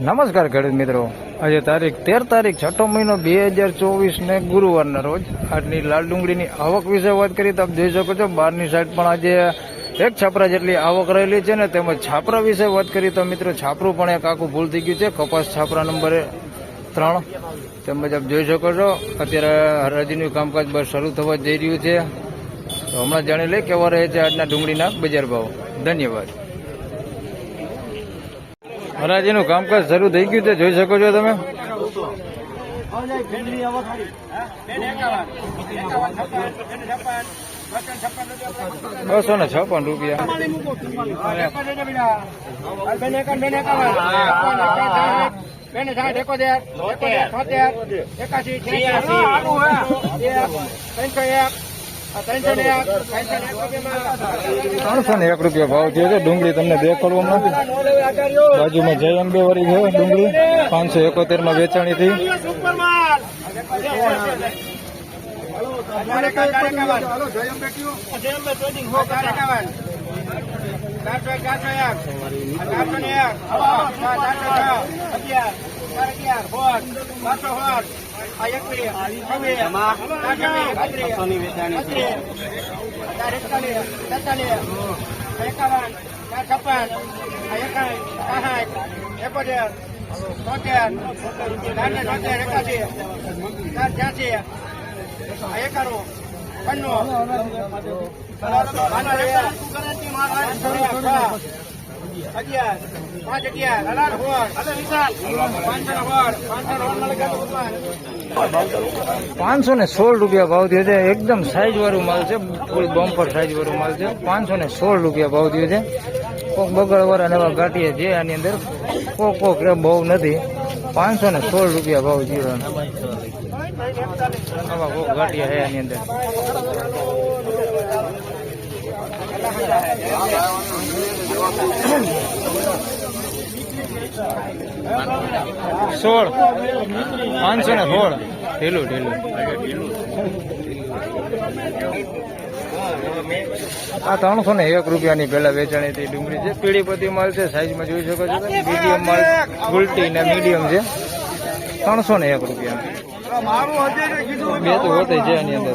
નમસ્કાર ખેડૂત મિત્રો. આજે તારીખ તેર તારીખ છઠ્ઠો મહિનો બે હજાર ચોવીસ ને ગુરુવારના રોજ આજની લાલ ડુંગળીની આવક વિશે વાત કરીએ તો આપ જોઈ શકો છો, બહારની સાઈડ પણ આજે એક છાપરા જેટલી આવક રહેલી છે ને તેમજ છાપરા વિશે વાત કરીએ તો મિત્રો છાપરું પણ એક આખું ભૂલ થઈ ગયું છે. કપાસ છાપરા નંબરે ત્રણ. તેમજ આપ જોઈ શકો છો, અત્યારે હરાજીનું કામકાજ બસ શરૂ થવા જઈ રહ્યું છે. તો હમણાં જાણી લઈ કેવા રહે છે આજના ડુંગળીના બજાર ભાવ. ધન્યવાદ. હરાજીનું કામકાજ શરૂ થઈ ગયું છે. જોઈ શકો છો તમે. બસો ને છપ્પન રૂપિયા. ત્રણસો ને એક રૂપિયા ભાવ થયો છે. ડુંગળી તમને દેખાડું હમણાં બાજુમાં જય અંબે વાળી છે ડુંગળી. પાંચસો એકોતેરમાં વેચાણી થઈ. એમાં છસોની વેચાણી છે એકાવન છપ્પન એકાવન એકોતેર તોતેર તોતેર એકાસી ચાર છ્યાસી એકાણું પન્નું અગિયાર પાંચસો ને સોળ રૂપિયા ભાવ થયો છે. એકદમ સાઈઝ વાળું માલ છે. ફૂલ બમ્પર સાઈઝ વાળું માલ છે. પાંચસો ને સોળ રૂપિયા ભાવ થયો છે. કોક બગડ વાળા નવા ગાંઠીએ છે. આની અંદર કોક કોક એ બહુ નથી. પાંચસો ને સોળ રૂપિયા ભાવ થયો નવા કોક ગાંઠિયા છે આની અંદર. સોળ. પાંચસો ને સોળ. ઢીલું ઢીલું. આ ત્રણસો ને એક રૂપિયાની પેલા વેચાણી હતી. ડુંગળી છે પીળી માલ છે સાઈઝમાં જોઈ શકો છો મીડિયમ માલ ઉલટી ને મીડિયમ છે. ત્રણસો ને એક રૂપિયા. બે તો હોતે છે એની અંદર.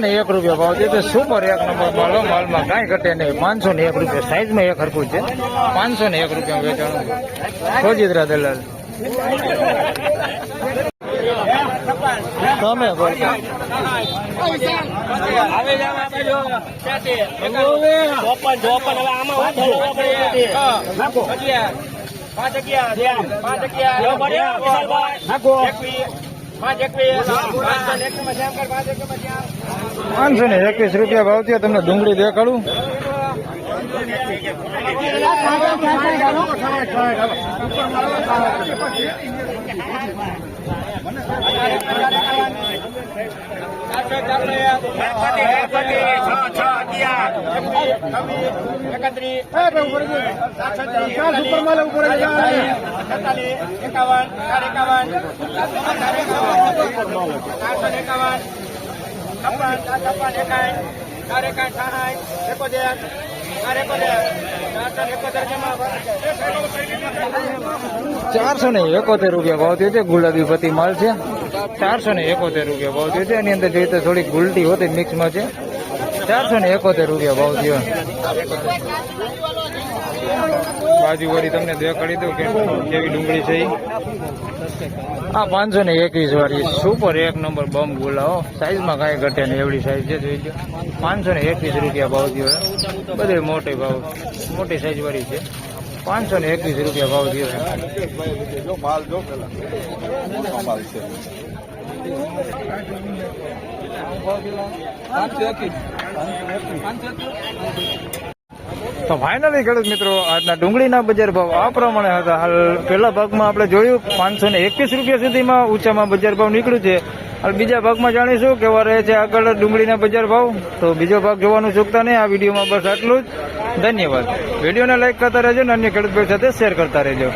ને એક રૂપિયા ભાવ છે તો સુપર એક નંબર માલો માલમાં કાંઈ ઘટે નહીં. પાંચસો ને એક રૂપિયા સાઈઝમાં એક હરખું છે. પાંચસો ને એક રૂપિયા વેચાણું ખોજીદ્રા દલાલ. તમે બોલો. પાંચ અગિયાર પાંચ અગિયાર પાંચસો ને એકવીસ રૂપિયા ભાવ થયો તમને ડુંગળી દેખાડું ચારસો ને એકોતેર રૂપિયા ભાવ થયો છે. ગુલાબી પતિ માલ છે. ચારસો ને એકોતેર રૂપિયા ભાવ થયો છે. એની અંદર જોઈએ તો થોડીક ગુલટી હોતી, મિક્સમાં છે. ચારસો ને એકોતેર રૂપિયા ભાવ થયો. બાજુ વાળી તમને દેખાડી દઉં કે કેવી ડુંગળી છે આ પાંચસો ને એકવીસ વાળી સુપર એક નંબર બમ ગુલાઓ. સાઈઝમાં કાંઈ ઘટે નહીં એવડી સાઈઝ છે જોઈ લો પાંચસો ને એકવીસ રૂપિયા ભાવ થયો બધે મોટી ભાવ મોટી સાઈઝ વાળી છે. પાંચસો ને એકવીસ રૂપિયા ભાવ થયો માલ જો પેલા. માલ છે તો ફાઇનલી ખેડૂત મિત્રો, આજના ડુંગળીના બજાર ભાવ આ પ્રમાણે હતા. હાલ પહેલા ભાગમાં આપણે જોયું, પાંચસો ને એકવીસ રૂપિયા સુધીમાં ઊંચામાં બજાર ભાવ નીકળ્યું છે. હાલ બીજા ભાગમાં જાણીશું કેવા રહે છે આગળ ડુંગળીના બજાર ભાવ. તો બીજો ભાગ જોવાનું ચૂકતા નહીં, આ વિડીયોમાં બસ આટલું જ. ધન્યવાદ. વિડીયોને લાઇક કરતા રહેજો અને અન્ય ખેડૂત ભાઈ સાથે શેર કરતા રહેજો.